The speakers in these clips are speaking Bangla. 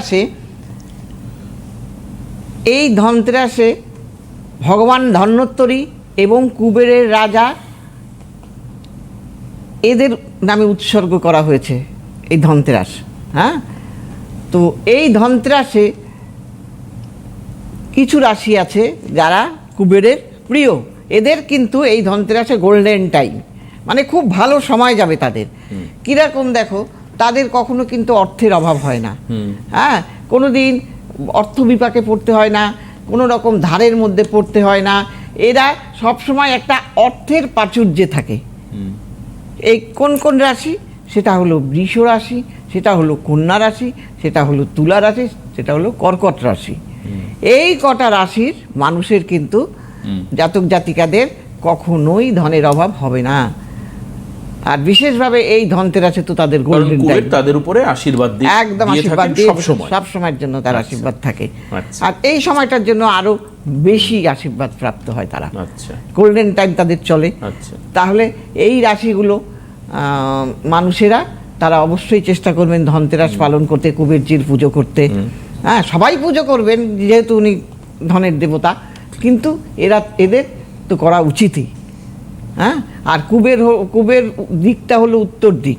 আসে এই ধনতেরাসে ভগবান ধন্বন্তরী এবং কুবেরের রাজা এদের নামে উৎসর্গ করা হয়েছে এই ধনতেরাস হ্যাঁ? তো এই ধনতেরাসে কিছু রাশি আছে যারা কুবেরের প্রিয়। এদের কিন্তু এই ধনতেরাসে গোল্ডেন টাইম মানে খুব ভালো সময় যাবে তাদের। কীরকম দেখো তাদের কখনো কিন্তু অর্থের অভাব হয় না। হ্যাঁ কোনো দিন অর্থ বিপাকে পড়তে হয় না কোনো রকম ধারের মধ্যে পড়তে হয় না। এরা সবসময় একটা অর্থের প্রাচুর্যে থাকে। এই কোন কোন রাশি? সেটা হলো বৃষ রাশি সেটা হলো কন্যা রাশি সেটা হলো তুলা রাশি সেটা হলো কর্কট রাশি। এই কটা রাশির মানুষের কিন্তু জাতক জাতিকাদের কখনোই ধনের অভাব হবে না। আর বিশেষভাবে এই ধনতেরাসে তো তাদের গোল্ডেন টাইম তাদের উপরে আশীর্বাদ দিয়ে একদম আশীর্বাদ দিয়ে সব সময়ের জন্য তার আচ্ছা। আশীর্বাদ থাকে। আচ্ছা। আর এই সময়টার জন্য আরও বেশি আশীর্বাদ প্রাপ্ত হয় তারা। আচ্ছা। গোল্ডেন টাইম তাদের চলে। আচ্ছা। তাহলে এই রাশিগুলো মানুষেরা তারা অবশ্যই চেষ্টা করবেন ধনতেরাস পালন করতে কুবেরজির পুজো করতে। হ্যাঁ সবাই পুজো করবেন যেহেতু উনি ধনের দেবতা। কিন্তু এরা এদের তো করা উচিতই। হ্যাঁ আর কুবের কুবের দিকটা হলো উত্তর দিক।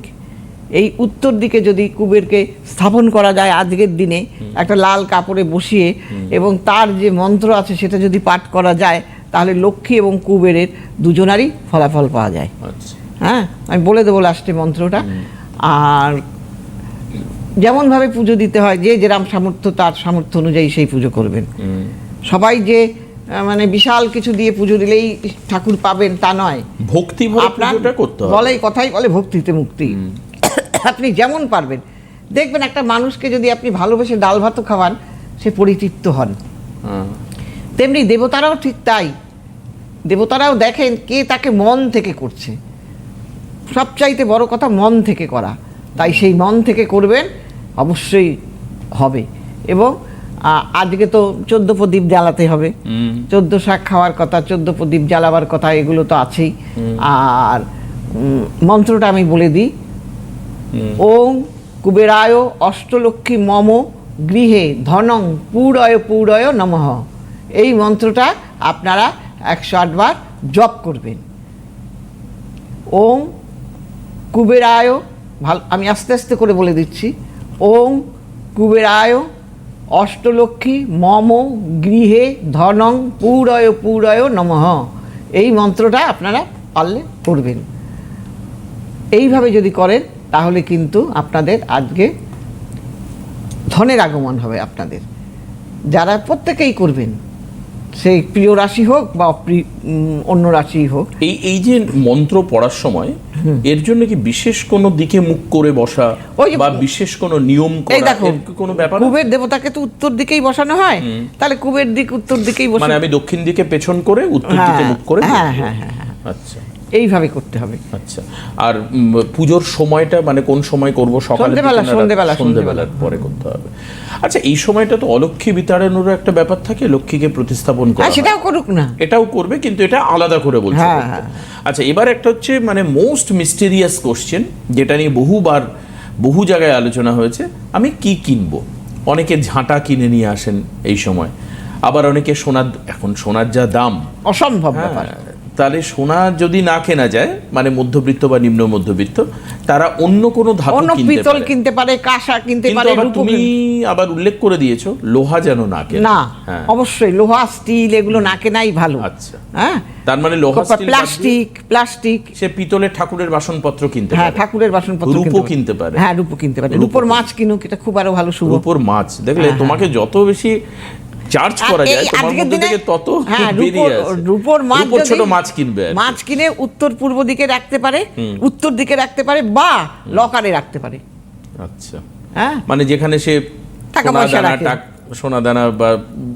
এই উত্তর দিকে যদি কুবেরকে স্থাপন করা যায় আজকের দিনে একটা লাল কাপড়ে বসিয়ে এবং তার যে মন্ত্র আছে সেটা যদি পাঠ করা যায় তাহলে লক্ষ্মী এবং কুবেরের দুজনারই ফলাফল পাওয়া যায়। আচ্ছা। হ্যাঁ? আমি বলে দেবো লাস্টে মন্ত্রটা। আর যেমনভাবে পুজো দিতে হয় যে যেরাম সামর্থ্য তার সামর্থ্য অনুযায়ী সেই পুজো করবেন। সবাই যে মানে বিশাল কিছু দিয়ে পুজো দিলেই ঠাকুর পাবেন তা নয়। ভক্তি আপনার করতে বলে কথাই বলে ভক্তিতে মুক্তি। আপনি যেমন পারবেন। দেখবেন একটা মানুষকে যদি আপনি ভালোবেসে ডাল ভাতও খাওয়ান সে পরিতৃপ্ত হন। হ্যাঁ। তেমনি দেবতারাও ঠিক তাই। দেবতারাও দেখেন কে তাকে মন থেকে করছে। সবচাইতে বড় কথা মন থেকে করা। তাই সেই মন থেকে করবেন অবশ্যই হবে। এবং আজকে তো চোদ্দ প্রদীপ জ্বালাতে হবে। চোদ্দ শাক খাওয়ার কথা চোদ্দ প্রদীপ জ্বালাবার কথা এগুলো তো আছেই। আর মন্ত্রটা আমি বলে দিই। ওং কুবেরায় অষ্টলক্ষ্মী মম গৃহে ধনং পুরয় পুরয় নমঃ। এই মন্ত্রটা আপনারা একশো আটবার জপ করবেন। ওং কুবেরায় ভালো আমি আস্তে আস্তে করে বলে দিচ্ছি। ওং কুবেরায় অষ্টলক্ষ্মী মম গৃহে ধনং পুরয় পুরয় নমঃ। এই মন্ত্রটা আপনারা পারলে করবেন। এইভাবে যদি করেন, তাহলে কিন্তু আপনাদের আজকে ধনের আগমন হবে আপনাদের। যারা প্রত্যেকেই করবেন সেই প্রিয় রাশি হোক বা অন্য রাশি হোক। এই এই যে মন্ত্র পড়ার সময় এর জন্য কি বিশেষ কোনো দিকে মুখ করে বসা বা বিশেষ কোনো নিয়ম এই দেখো কোনো ব্যাপার? কুবের দেবতাকে তো উত্তর দিকেই বসানো হয়। তাহলে কুবের দিক উত্তর দিকেই বসে মানে আমি দক্ষিণ দিকে পেছন করে উত্তর হ্যাঁ, দিকে মুখ করে হ্যাঁ, হ্যাঁ, হ্যাঁ, হ্যাঁ। আচ্ছা। এইভাবে করতে হবে। আচ্ছা। আর পুজোর সময়টা মানে কোন সময় করব সকালে সন্ধেবেলা, সন্ধেবেলা, সন্ধ্যেবেলার পরে করতে হবে। আচ্ছা এই সময়টা তো অলক্ষ্মী বিতাড়ানোরও একটা ব্যাপার থাকে লক্ষ্মীকে প্রতিস্থাপন করা। সেটাও করুক না। এটাও করবে কিন্তু এটা আলাদা করে বলছে হ্যাঁ, হ্যাঁ। আচ্ছা এবার একটা হচ্ছে মানে মোস্ট মিস্টেরিয়াস কোশ্চেন যেটা নিয়ে বহুবার বহু জায়গায় আলোচনা হয়েছে আমি কি কিনবো? অনেকে ঝাঁটা কিনে নিয়ে আসেন এই সময়। আবার অনেকে সোনার এখন সোনার যা দাম অসম্ভব হ্যাঁ, ব্যাপার। তাহলে সোনা যদি না কেনা যায় মানে মধ্যবিত্ত বা নিম্ন মধ্যবিত্ত তারা অন্য কোনো ধাতু পিতল কিনতে পারে কাঁসা কিনতে পারে তুমি আবার উল্লেখ করে দিয়েছ লোহা যেন না কেনে। না হ্যাঁ। অবশ্যই লোহা স্টিল এগুলো না কেনাই ভালো। আচ্ছা। হ্যাঁ? তার মানে লোহা দিয়ে প্লাস্টিক প্লাস্টিক। সে পিতলের ঠাকুরের বাসনপত্র কিনতে হ্যাঁ ঠাকুরের বাসনপত্র রূপো কিনতে পারে। হ্যাঁ রূপো কিনতে পারে। রূপো রূপোর মাছ কিনুক এটা খুব আরও ভালো শুভ। রূপোর মাছ। দেখলে হ্যাঁ, তোমাকে যত বেশি চার্জ করা যায় তোমার মধ্যে থেকে তত হ্যাঁ, বেরিয়ে আসে। রূপোর মাছ ছোট মাছ কিনবে মাছ কিনে উত্তর পূর্ব দিকে রাখতে পারে উত্তর দিকে রাখতে পারে বা লকারে রাখতে পারে। আচ্ছা। হ্যাঁ? মানে যেখানে সে টাকা সোনা পয়সা রাখে। বা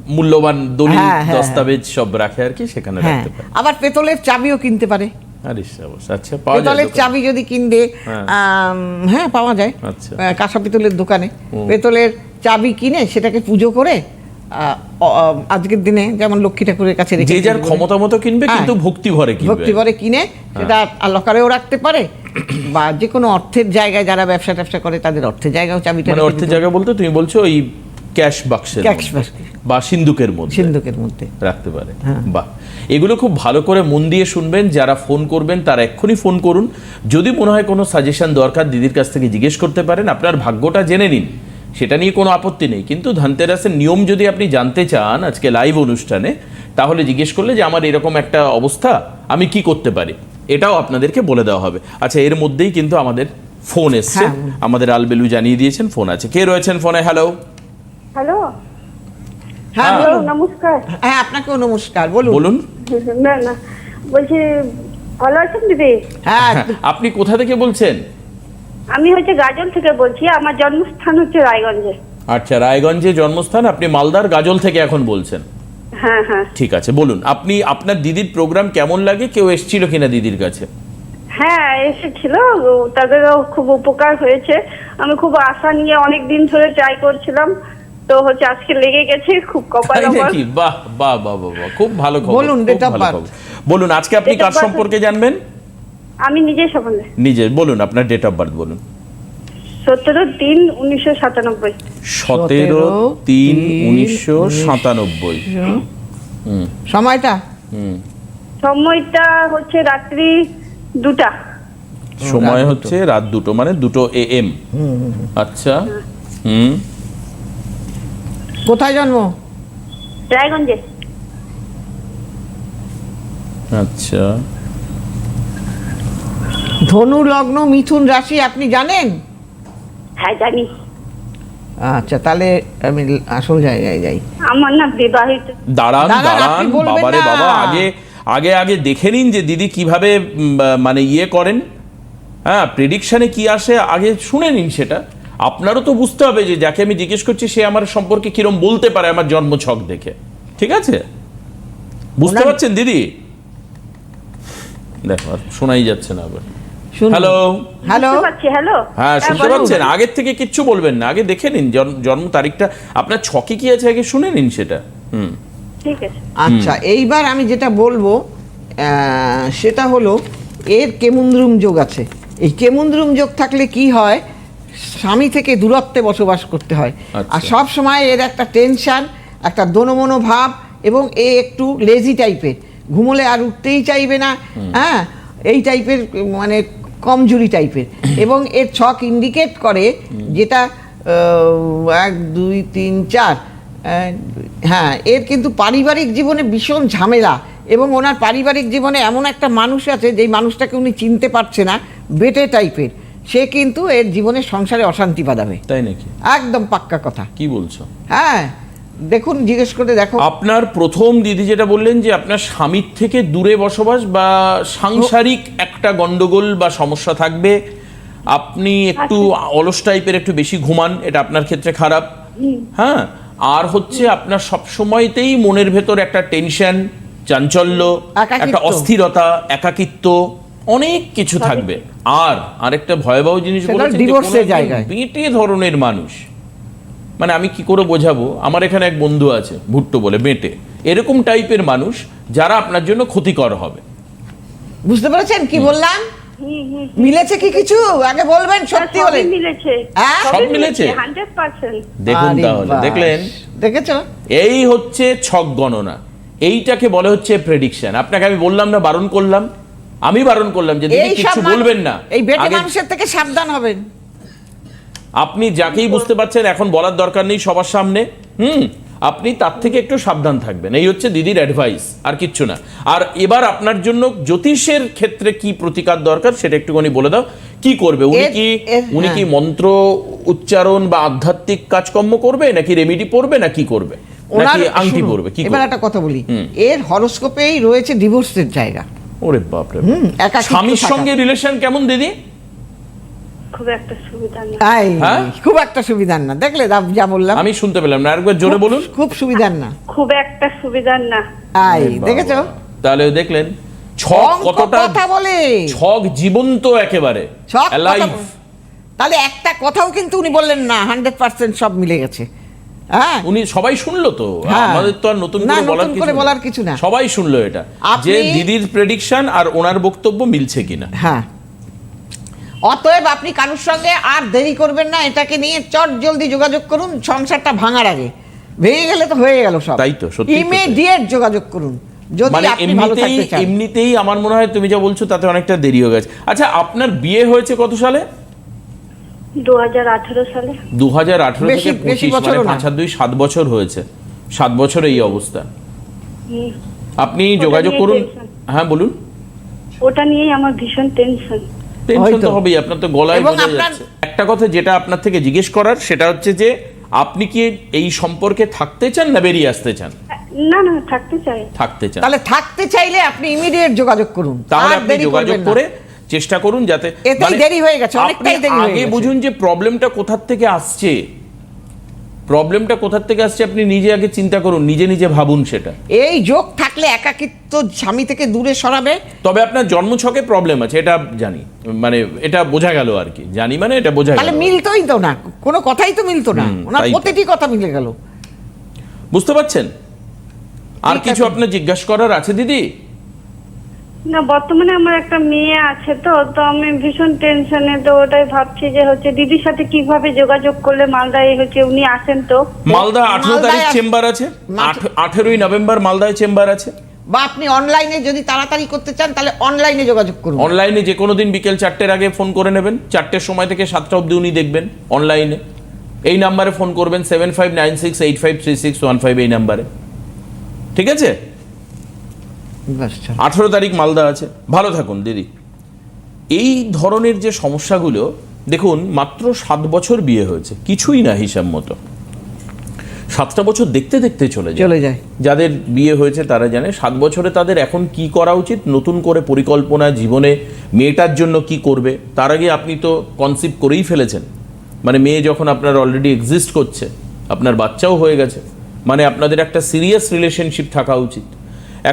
মূল্যবান দলিল হ্যাঁ, হ্যাঁ, দস্তাবেজ সব রাখে আর কি সেখানে রাখতে পারে। আবার পেতলের চাবিও কিনতে পারে। আচ্ছা পাওয়া যায় পেতলের চাবি যদি কিনবে হ্যাঁ। পাওয়া যায়। আচ্ছা। কাঁসা পিতলের দোকানে। পেতলের চাবি কিনে সেটাকে পুজো করে আজকের দিনে যেমন লক্ষ্মী ঠাকুরের কাছে যে যার ক্ষমতা মতো কিনবে হ্যাঁ। কিন্তু ভক্তি ভরে কিনবে। ভক্তি করে কিনে সেটা লকারেও রাখতে পারে বা যে কোনো অর্থের জায়গায় যারা ব্যবসা ট্যাবসা করে তাদের অর্থের জায়গাও চাবিটা মানে অর্থের জায়গা বলতে তুমি বলছো ওই ক্যাশ বাক্সের ক্যাশ box। বা সিন্ধুকের মধ্যে সিন্ধুকের মধ্যে। রাখতে পারে। হ্যাঁ। বাহ। এগুলো খুব ভালো করে মন দিয়ে শুনবেন যারা ফোন করবেন তারা এক্ষুনি ফোন করুন। যদি মনে হয় কোনো সাজেশন দরকার দিদির কাছ থেকে জিজ্ঞেস করতে পারেন আপনার ভাগ্যটা জেনে নিন। সেটা নিয়ে কোনো আপত্তি নেই। কিন্তু ধনতেরাসের নিয়ম যদি আপনি জানতে চান আজকে লাইভ অনুষ্ঠানে তাহলে জিজ্ঞেস করলে যে আমার এরকম একটা অবস্থা আমি কি করতে পারি? এটাও আপনাদেরকে বলে দেওয়া হবে। আচ্ছা এর মধ্যেই কিন্তু আমাদের ফোন এসছে। হ্যাঁ। আমাদের আলবেলু জানিয়ে দিয়েছেন ফোন আছে। কে রয়েছেন ফোনে? হ্যালো হ্যালো হ্যাঁ নমস্কার। হ্যাঁ আপনাকেও নমস্কার বলুন। বলুন। না না বলছি ভালো আছেন দিদি? হ্যাঁ। হ্যাঁ, আপনি কোথা থেকে বলছেন? আমি হচ্ছে গাজল থেকে বলছি আমার জন্মস্থান হচ্ছে রায়গঞ্জে। আচ্ছা রায়গঞ্জে জন্মস্থান? আপনি মালদার গাজল থেকে এখন বলছেন। হ্যাঁ হ্যাঁ। ঠিক আছে বলুন আপনি আপনার দিদির প্রোগ্রাম কেমন লাগে? কেউ এসেছিল কিনা দিদির কাছে? হ্যাঁ এসেছিল তাদেরও খুব উপকার হয়েছে। আমি খুব আশা নিয়ে অনেক দিন ধরে ট্রাই করছিলাম তো হচ্ছে আজকে লেগে গেছে খুব কপাল আমার। নাকি? বাহ বাহ বাহ বাহ খুব ভালো খবর বলুন। বলুন আজকে আপনি কার সম্পর্কে জানবেন? আমি নিজে সম্বন্ধে নিজে বলুন আপনার ডেট অফ বার্থ বলুন। সতেরো তিন উনিশশো সাতানব্বই। সতেরো তিন উনিশশো সাতানব্বই। সময়টা? হুম। সময়টা হচ্ছে রাত্রি দুটা। সময় হচ্ছে রাত দুটো মানে দুটো এ এম আচ্ছা হুম। কোথায় জন্ম? রায়গঞ্জে। আচ্ছা। ধনু লগ্ন মিথুন রাশি আপনি জানেন? হ্যাঁ জানি। আচ্ছা তাহলে আমি আসল জায়গায় যাই। আমার না বিবাহিত। দাঁড়ান দাঁড়ান, বাবারে বাবা আগে আগে আগে দেখে নিন যে দিদি কীভাবে মানে ইয়ে করেন। হ্যাঁ প্রেডিকশনে কি আসে আগে শুনে নিন সেটা। আপনারও তো বুঝতে হবে যে যাকে আমি জিজ্ঞেস করছি সে আমার সম্পর্কে কিরম বলতে পারে আমার জন্ম ছক দেখে। ঠিক আছে? বুঝতে পারছেন দিদি? দেখো আর শোনাই যাচ্ছে না আবার। হ্যালো হ্যালো হ্যালো হ্যাঁ শুনতে। পাচ্ছেন? আগের থেকে কিচ্ছু বলবেন না। আগে দেখে নিন জন্ম- জন্ম তারিখটা। আপনার ছকে কি আছে আগে শুনে নিন সেটা। হুম। ঠিক আছে। আচ্ছা এইবার আমি যেটা বলব আহ, সেটা হলো এর কেমুন্দ্রুম যোগ আছে। এই কেমুন্দ্রুম যোগ থাকলে কি হয়? স্বামী থেকে দূরত্বে বসবাস করতে হয়। আচ্ছা। আর সব সময় এর একটা টেনশন একটা দোনমনো ভাব এবং এ একটু লেজি টাইপের ঘুমোলে আর উঠতেই চাইবে না। হ্যাঁ এই টাইপের মানে কমজোরি টাইপের। এবং এর ছক ইন্ডিকেট করে যেটা এক দুই তিন চার হ্যাঁ এর কিন্তু পারিবারিক জীবনে ভীষণ ঝামেলা এবং ওনার পারিবারিক জীবনে এমন একটা মানুষ আছে যেই মানুষটাকে উনি চিনতে পারছে না বেটে টাইপের। সে কিন্তু এর জীবনে সংসারে অশান্তি বাঁধাবে। তাই নাকি? একদম পাক্কা কথা। কি বলছো? হ্যাঁ দেখুন জিজ্ঞেস করে দেখো। আপনার প্রথম দিদি যেটা বললেন যে আপনার স্বামীর থেকে দূরে বসবাস বা সাংসারিক একটা গন্ডগোল বা সমস্যা থাকবে আপনি একটু অলস টাইপের একটু বেশি ঘুমান এটা আপনার ক্ষেত্রে খারাপ। হ্যাঁ? আর হচ্ছে আপনার সব সময়তেই মনের ভেতর একটা টেনশন চাঞ্চল্য একটা অস্থিরতা একাকিত্ব অনেক কিছু থাকবে। আর আরেকটা ভয়াবহ জিনিস বলেছেন। বেটে ধরনের মানুষ মানে আমি কি করে বোঝাবো? আমার এখানে এক বন্ধু আছে ভুট্টো বলে বেটে। এরকম টাইপের মানুষ যারা আপনার জন্য ক্ষতিকর হবে। বুঝতে পেরেছেন কি বললাম? মিলেছে কি কিছু? আগে বলবেন সত্যি হলে মিলেছে। হ্যাঁ? সব মিলেছে? দেখুন তাহলে দেখলেন? দেখেছ? এই হচ্ছে ছক গণনা। এইটাকে বলে হচ্ছে প্রেডিকশন আপনাকে আমি বললাম না বারণ করলাম। আমি বারণ করলাম যে দিদি কিছু বলবেন না। এই বেটে মানুষের থেকে সাবধান হবেন। আপনি যাকেই বুঝতে পারছেন এখন বলার দরকার নেই সবার সামনে। হুম আপনি তার থেকে একটু সাবধান থাকবেন। এই হচ্ছে দিদির অ্যাডভাইস আর কিচ্ছু না। আর এবার আপনার জন্য জ্যোতিষের ক্ষেত্রে কি প্রতিকার দরকার সেটা একটুখানি বলে দাও। কি করবে? উনি কি উনি কি হ্যাঁ। মন্ত্র উচ্চারণ বা আধ্যাত্মিক কাজকর্ম করবে নাকি রেমিডি পড়বে না কি করবে নাকি আংটি পড়বে কি এবার একটা কথা বলি। এর হরস্কোপেই রয়েছে ডিভোর্সের জায়গা। ওরে বাপ। রে স্বামীর সঙ্গে রিলেশন কেমন দিদি? খুব একটা সুবিধা নেই। আই হ্যাঁ? খুব একটা সুবিধার না। দেখলে যা বললাম। আমি শুনতে পেলাম না। আরেকবার জোরে বলুন। খুব সুবিধার না। খুব একটা সুবিধার না। আই দেখেছ? তাহলে দেখলেন ছক অঙ্ক কতটা কথা বলে। ছক জীবন্ত একেবারে। সব কথা Alive। বলে। তাহলে একটা কথাও কিন্তু উনি বললেন না হান্ড্রেড পার্সেন্ট সব মিলে গেছে। হ্যাঁ? উনি সবাই শুনলো তো? হ্যাঁ। আমাদের তো আর নতুন না, করে বলার নতুন কিছু করে নেই। বলার কিছু না। সবাই শুনলো এটা। আপনি- যে দিদির প্রেডিকশন আর ওনার বক্তব্য মিলছে কিনা। হ্যাঁ। অতএব আপনি কারোর সঙ্গে আর দেরি করবেন না এটাকে নিয়ে চট জলদি যোগাযোগ করুন সংসারটা ভাঙার আগে। ভেঙে গেলে তো হয়ে গেল সব। তাই তো। ইমিডিয়েট যোগাযোগ করুন যদি মানে আপনি ভালো এমনিতেই থাকতে চান। এমনিতেই আমার মনে হয় তুমি যা বলছো তাতে অনেকটা দেরি হয়ে গেছে। আচ্ছা আপনার বিয়ে হয়েছে কত সালে? দু হাজার আঠারো সালে। দু হাজার আঠারো বেশি- থেকে বেশি পঁচিশ মানে বছরও না। পাঁচ আর দুই সাত বছর হয়েছে। সাত বছর এই অবস্থা। আপনি যোগাযোগ করুন। হ্যাঁ বলুন। ওটা নিয়েই আমার ভীষণ টেনশন টেনশন তো হবেই আপনার তো গলায় বোঝা যাচ্ছে। একটা কথা যেটা আপনার থেকে জিজ্ঞেস করার সেটা হচ্ছে যে আপনি কি এই সম্পর্কে থাকতে চান না বেরিয়ে আসতে চান? না না থাকতে চাই। থাকতে চান। তাহলে থাকতে চাইলে আপনি ইমিডিয়েট যোগাযোগ করুন। তাহলে আপনি যোগাযোগ করে চেষ্টা করুন যাতে এতেই দেরি হয়ে গেছে, অনেকটাই দেরি হয়ে আগে বুঝুন যে প্রবলেমটা কোথা থেকে আসছে? প্রবলেমটা কোথার থেকে আসছে আপনি নিজে আগে চিন্তা করুন নিজে নিজে ভাবুন সেটা। এই যোগ থাকলে একাকিত্ব স্বামী থেকে দূরে সরাবে। তবে আপনার জন্মছকে প্রবলেম আছে এটা জানি। মানে এটা বোঝা গেল আর কি। জানি মানে এটা বোঝা গেল। মিলতোই তো না কোনো কথাই তো মিলতো না। ওনার প্রতিটি কথা মিলে গেল। বুঝতে পারছেন? আর কিছু আপনার জিজ্ঞাসা করার আছে দিদি? না বর্তমানে আমার একটা মেয়ে আছে তো তো আমি ভীষণ টেনশনে তো ওটাই ভাবছি যে হচ্ছে দিদির সাথে কীভাবে যোগাযোগ করলে মালদায় হচ্ছে উনি আসেন তো? মালদা আঠেরো তারিখ চেম্বার আছে আঠেরোই নভেম্বর মালদায় চেম্বার আছে। বা আপনি অনলাইনে যদি তাড়াতাড়ি করতে চান তাহলে অনলাইনে যোগাযোগ করুন। অনলাইনে যে কোনো দিন বিকেল চারটের আগে ফোন করে নেবেন চারটের সময় থেকে সাতটা অবধি উনি দেখবেন অনলাইনে এই নাম্বারে ফোন করবেন seven five nine six eight five three six one five এই নাম্বারে ঠিক আছে। আঠেরো তারিখ মালদা আছে। ভালো থাকুন দিদি। এই ধরনের যে সমস্যাগুলো দেখুন মাত্র সাত বছর বিয়ে হয়েছে। কিছুই না হিসাব মতো। সাতটা বছর দেখতে দেখতে চলে যায়। চলে যায়। যাদের বিয়ে হয়েছে তারা জানে সাত বছরে তাদের এখন কি করা উচিত নতুন করে পরিকল্পনা জীবনে মেয়েটার জন্য কি করবে। তার আগে আপনি তো কনসিভ করেই ফেলেছেন। মানে মেয়ে যখন আপনার অলরেডি এক্সিস্ট করছে আপনার বাচ্চাও হয়ে গেছে। মানে আপনাদের একটা সিরিয়াস রিলেশনশিপ থাকা উচিত।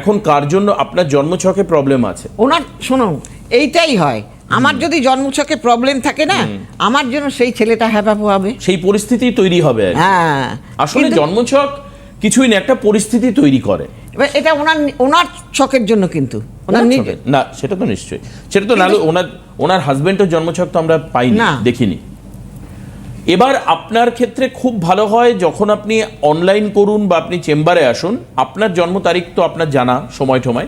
এখন কার জন্য আপনার জন্মছকে প্রবলেম আছে? ওনার শোনো এইটাই হয়। আমার যদি জন্মছকে প্রবলেম থাকে না আমার জন্য সেই ছেলেটা হ্যাপা হবে। সেই পরিস্থিতি তৈরি হবে হ্যাঁ আসলে জন্মছক কিছুই না একটা পরিস্থিতি তৈরি করে। এবার এটা ওনার ওনার ছকের জন্য কিন্তু। ওনার? না সেটা তো নিশ্চয়ই। সেটা তো নাহলে ওনার ওনার হাজবেন্ডের জন্মছক তো আমরা পাইনি না। দেখিনি। এবার আপনার ক্ষেত্রে খুব ভালো হয় যখন আপনি অনলাইন করুন বা আপনি চেম্বারে আসুন। আপনার জন্ম তারিখ তো আপনার জানা সময় টময়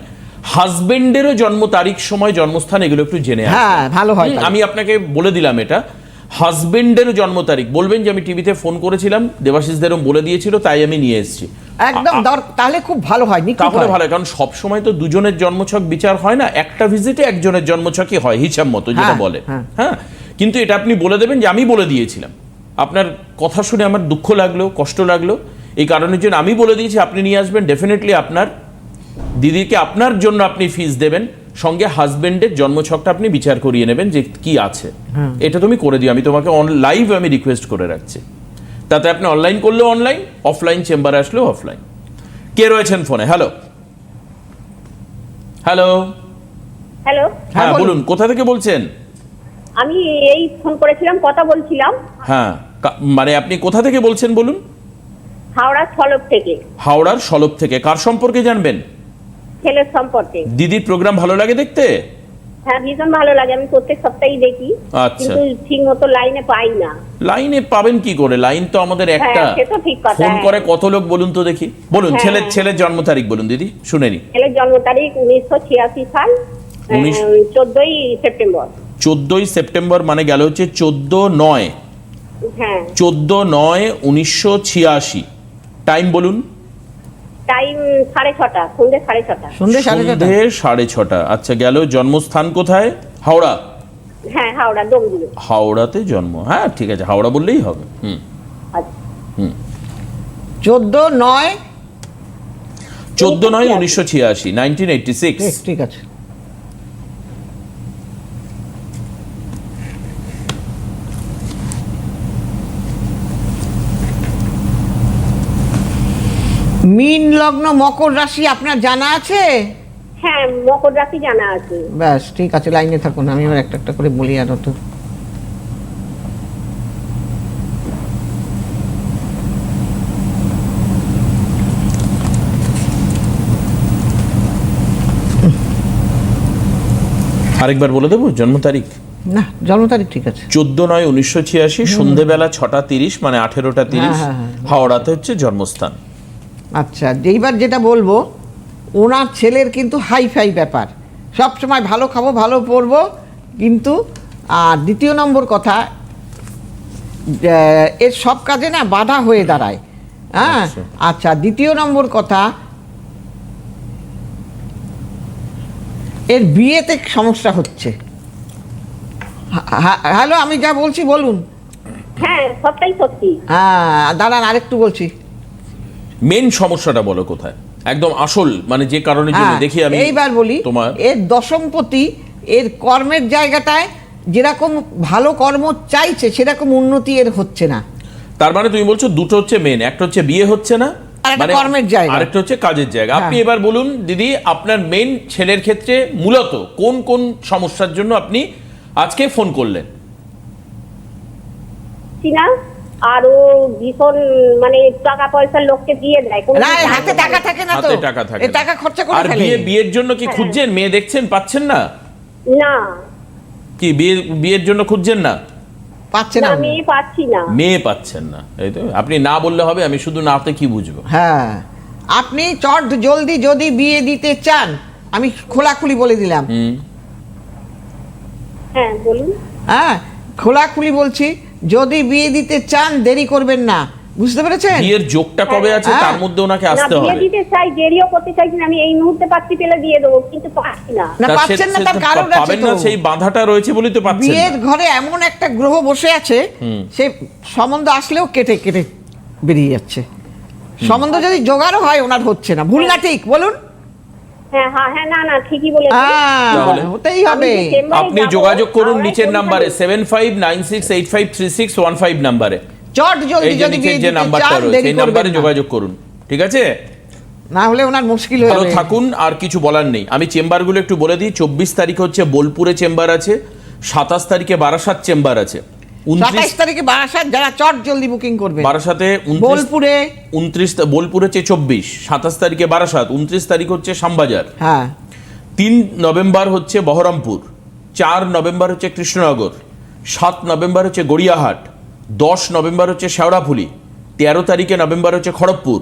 হাজবেন্ডেরও জন্ম তারিখ সময় জন্মস্থান এগুলো একটু জেনে হ্যাঁ ভালো হয় আমি আপনাকে বলে দিলাম এটা। হাজবেন্ডেরও জন্ম তারিখ। বলবেন যে আমি টিভিতে ফোন করেছিলাম দেবাশিসদেরও বলে দিয়েছিল তাই আমি নিয়ে এসেছি। একদম তাহলে খুব ভালো হয় তাহলে ভালো হয়, কারণ সব সময় তো দুজনের জন্মছক বিচার হয় না একটা ভিজিটে একজনের জন্মছকই হয় হিসাব মতো যেটা হ্যাঁ, বলে। হ্যাঁ। হ্যাঁ কিন্তু এটা আপনি বলে দেবেন যে আমি বলে দিয়েছিলাম। আপনার কথা শুনে আমার দুঃখ লাগল কষ্ট লাগল। এই কারণের জন্য আমি বলে দিয়েছি আপনি নিয়ে আসবেন। ডেফিনেটলি আপনার দিদিকে আপনার জন্য আপনি ফিস দেবেন। সঙ্গে হাজবেন্ডের জন্মছকটা আপনি বিচার করিয়ে নেবেন যে কি আছে। এটা তুমি করে দিও। আমি তোমাকে অন লাইভ আমি রিকোয়েস্ট করে রাখছি। তাতে আপনি অনলাইন করলেও অনলাইন অফলাইন চেম্বারে আসলেও অফলাইন কে রয়েছেন ফোনে হ্যালো হ্যালো হ্যালো হ্যাঁ বলুন। বলুন কোথা থেকে বলছেন? আমি এই ফোন করেছিলাম কথা বলছিলাম। হ্যাঁ মানে আপনি কোথা থেকে বলছেন বলুন? হাওড়া ছলক থেকে। হাওড়ার সলব থেকে। কার সম্পর্কে জানবেন? ছেলের সম্পর্কে। দিদির প্রোগ্রাম ভালো লাগে দেখতে? হ্যাঁ ভীষণ ভালো লাগে। আমি প্রত্যেক সপ্তাহেই দেখি। আচ্ছা। কিন্তু ঠিক মতো লাইনে পাই না। লাইনে পাবেন কি করে? লাইন তো আমাদের একটা। হ্যাঁ, সে তো ঠিক ফোন হ্যাঁ। করে কত লোক বলুন তো দেখি। বলুন হ্যাঁ। ছেলের ছেলের জন্ম তারিখ বলুন দিদি শুনেনি ছেলের জন্ম তারিখ উনিশশো ছিয়াশি সাল চোদ্দই সেপ্টেম্বর। চোদ্দই সেপ্টেম্বর মানে গেল হচ্ছে চোদ্দ নয়। হ্যাঁ। চোদ্দ নয় উনিশশো ছিয়াশি। টাইম বলুন। টাইম সাড়ে ছটা সন্ধ্যে সাড়ে ছটা। সন্ধ্যে সাড়ে ছটা। সন্ধে সাড়ে ছটা। আচ্ছা গেল জন্মস্থান কোথায়? হাওড়া। হ্যাঁ হাওড়া হাওড়াতে জন্ম। হ্যাঁ ঠিক আছে হাওড়া বললেই হবে। হুম। আচ্ছা। চোদ্দ নয় চোদ্দ নয় উনিশশো ছিয়াশি নাইনটিন এইটটি সিক্স ঠিক আছে। মিন লগ্ন মকর রাশি আপনার জানা আছে? হ্যাঁ মকর রাশি জানা আছে। ব্যাস ঠিক আছে লাইনে থাকুন আমি এবার একটা একটা করে বলি আর তো আরেকবার বলে দেবো জন্ম তারিখ? না জন্ম তারিখ ঠিক আছে। চোদ্দ নয় উনিশশো ছিয়াশি সন্ধেবেলা ছটা তিরিশ মানে আঠেরোটা তিরিশ হ্যাঁ, হ্যাঁ, হাওড়াতে হচ্ছে জন্মস্থান। আচ্ছা এইবার যেটা বলব ওনার ছেলের কিন্তু হাই ফাই ব্যাপার। সব সময় ভালো খাব ভালো পরবো কিন্তু আর দ্বিতীয় নম্বর কথা এর সব কাজে না বাধা হয়ে দাঁড়ায়। হ্যাঁ? আচ্ছা। আচ্ছা দ্বিতীয় নম্বর কথা এর বিয়েতে সমস্যা হচ্ছে। হ্যালো আমি যা বলছি বলুন। হ্যাঁ সবটাই সত্যি। হ্যাঁ দাঁড়ান আরেকটু বলছি। মেন সমস্যাটা বলো কোথায়? একদম আসল মানে যে জন্য হ্যাঁ, দেখি আমি এইবার বলি তোমার এর দশমপতি এর কর্মের জায়গাটায় যেরকম ভালো কর্ম চাইছে সেরকম উন্নতি এর হচ্ছে না। তার মানে তুমি বলছো দুটো হচ্ছে মেন একটা হচ্ছে বিয়ে হচ্ছে না আর কর্মের জায়গা। আরেকটা হচ্ছে কাজের জায়গা। হ্যাঁ। আপনি এবার বলুন দিদি আপনার মেন ছেলের ক্ষেত্রে মূলত কোন কোন সমস্যার জন্য আপনি আজকে ফোন করলেন? আর ও ভীষণ মানে টাকা পয়সার লোককে দিয়ে দেয়। না হাতে টাকা থাকে না তো। হাতে টাকা থাকে না। টাকা খরচা করে আর ফেলে। বিয়ে বিয়ের জন্য কি খুঁজছেন? মেয়ে দেখছেন? পাচ্ছেন না? না। কি বিয়ে বিয়ের জন্য খুঁজছেন না? পাচ্ছে না না। মেয়ে পাচ্ছি না। মেয়ে পাচ্ছেন না। এই তো আপনি না বললে হবে আমি শুধু নাতে কি বুঝব? হ্যাঁ। আপনি চট জলদি যদি বিয়ে দিতে চান আমি খোলাখুলি বলে দিলাম। হুম। হ্যাঁ বলুন। হ্যাঁ খোলাখুলি বলছি যদি বিয়ে দিতে চান দেরি করবেন না। বুঝতে পেরেছেন? বিয়ের যোগটা কবে আছে? হ্যাঁ। তার মধ্যে ওনাকে না আসতে বিয়ে হবে। দিতে চাই দেরিও করতে চাইছি না আমি এই মুহূর্তে পাচ্ছি পেলে দিয়ে দেবো কিন্তু পাচ্ছি না। না পাচ্ছেন না তার কারণ আছে পাবেন তো। না সেই বাধাটা রয়েছে বলেই তো পাচ্ছেন বিয়ের ঘরে এমন একটা গ্রহ বসে আছে সে সম্বন্ধ আসলেও কেটে কেটে বেরিয়ে যাচ্ছে। সম্বন্ধ যদি জোগাড়ও হয় ওনার হচ্ছে না। ভুল না ঠিক বলুন। হ্যাঁ হ্যাঁ হ্যাঁ না না ঠিকই বলেছেন হতেই হবে। আমি যে চেম্বারে আপনি যোগাযোগ করুন নিচের কোনখানে- নাম্বারে seven five nine six eight five three six one five নাম্বারে। চট জলদি যে যদি যে নাম্বারটা রয়েছে এই নাম্বারে যোগাযোগ করুন ঠিক আছে? না হলে ওনার মুশকিল হয়ে যাবে থাকুন আর কিছু বলার নেই। আমি চেম্বারগুলো একটু বলে দিই চব্বিশ তারিখ হচ্ছে বোলপুরে চেম্বার আছে সাতাশ তারিখে বারাসাত চেম্বার আছে। সাতাইশ তারিখে বারাসাত যারা চট জলদি বুকিং করবে। বারাসাতে বোলপুরে উনত্রিশ বোলপুর হচ্ছে চব্বিশ সাতাশ তারিখে বারাসাত উনত্রিশ তারিখ হচ্ছে শ্যামবাজার। হ্যাঁ। তিন নভেম্বর হচ্ছে বহরমপুর চার নভেম্বর হচ্ছে কৃষ্ণনগর সাত নভেম্বর হচ্ছে গড়িয়াহাট দশ নভেম্বর হচ্ছে শেওড়াফুলি তেরো তারিখে নভেম্বর হচ্ছে খড়গপুর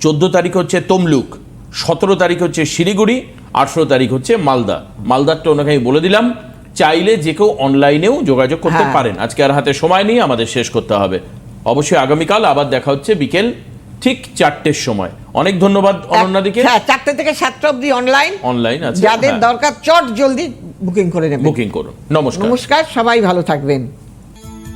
চোদ্দ তারিখ হচ্ছে তমলুক সতেরো তারিখ হচ্ছে শিলিগুড়ি আঠেরো তারিখ হচ্ছে মালদা। মালদারটা ওনাকে আমি বলে দিলাম। চাইলে যে কেউ অনলাইনেও যোগাযোগ করতে হ্যাঁ। পারেন। আজকে আর হাতে সময় নেই আমাদের শেষ করতে হবে। অবশ্যই আগামীকাল আবার দেখা হচ্ছে বিকেল ঠিক চারটের সময়। অনেক ধন্যবাদ অনন্যাদিকে হ্যাঁ চারটে থেকে সাতটা অবধি অনলাইন অনলাইন আছে। যাদের হ্যাঁ। দরকার চট জলদি বুকিং করে নেবেন। বুকিং করুন। নমস্কার। নমস্কার সবাই ভালো থাকবেন।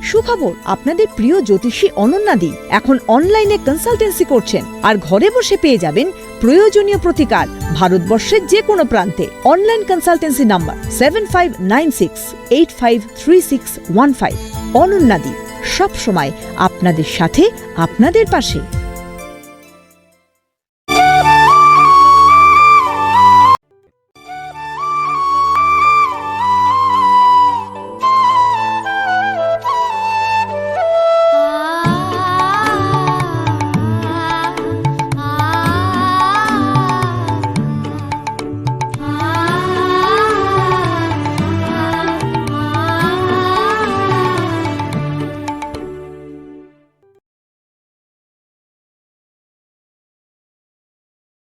সুখবর আপনাদের প্রিয় জ্যোতিষী অনন্যাদি এখন অনলাইনে কনসালটেন্সি করছেন। আর ঘরে বসে পেয়ে যাবেন প্রয়োজনীয় প্রতিকার ভারতবর্ষের যে কোনো প্রান্তে online consultancy number seven five nine six eight five three six one five অনন্যাদি সবসময় আপনাদের সাথে আপনাদের পাশে।